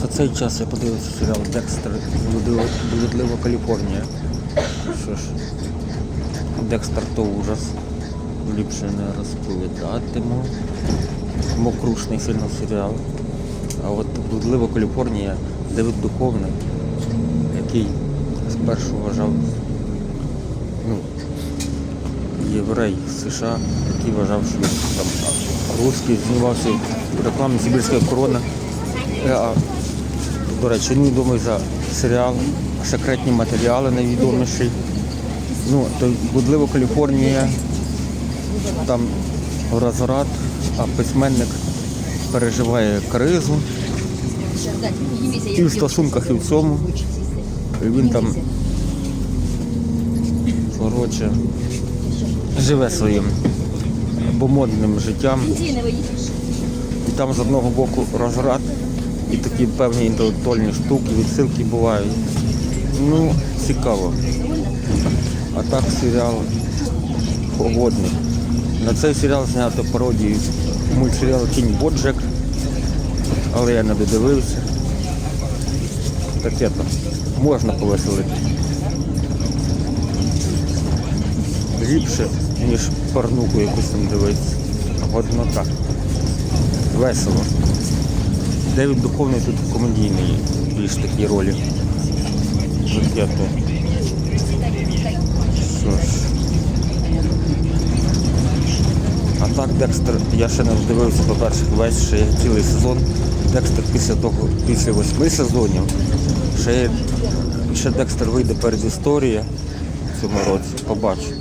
За цей час я подивився серіал Декстер Блудлива Каліфорнія. Що ж, Декстер то ужас. Ліпше не розповідатиму. Мокрушний сильно серіал. А от Блудлива Каліфорнія Девід Духовний, який спершу вважав ну, єврей США, який вважав, що він там русський, знімався в рекламі Сибірська корона. Е, До речі, відомий за серіал Секретні матеріали найвідоміший. Ну, то Будлива Каліфорнія, там розрад, а письменник переживає кризу. І в стосунках, і в цьому. І він там, коротше, живе своїм бомодним життям. І там з одного боку розрад і такі певні інтелектуальні штуки, відсилки бувають. Ну, цікаво. А так серіал погодний. На цей серіал знято пародію мультсеріал Кінь Боджек, але я не додивився. Таке то можна повеселити. Ліпше, ніж порнуку якусь там дивитися. Годнота. Весело. Девід Духовний тут комедійний більш такі ролі. Таке то. Що ж. А так Декстер, я ще не дивився, по-перше, весь ще цілий сезон. Декстер після того, після восьми сезонів, ще, ще Декстер вийде перед історією в цьому році, побачу.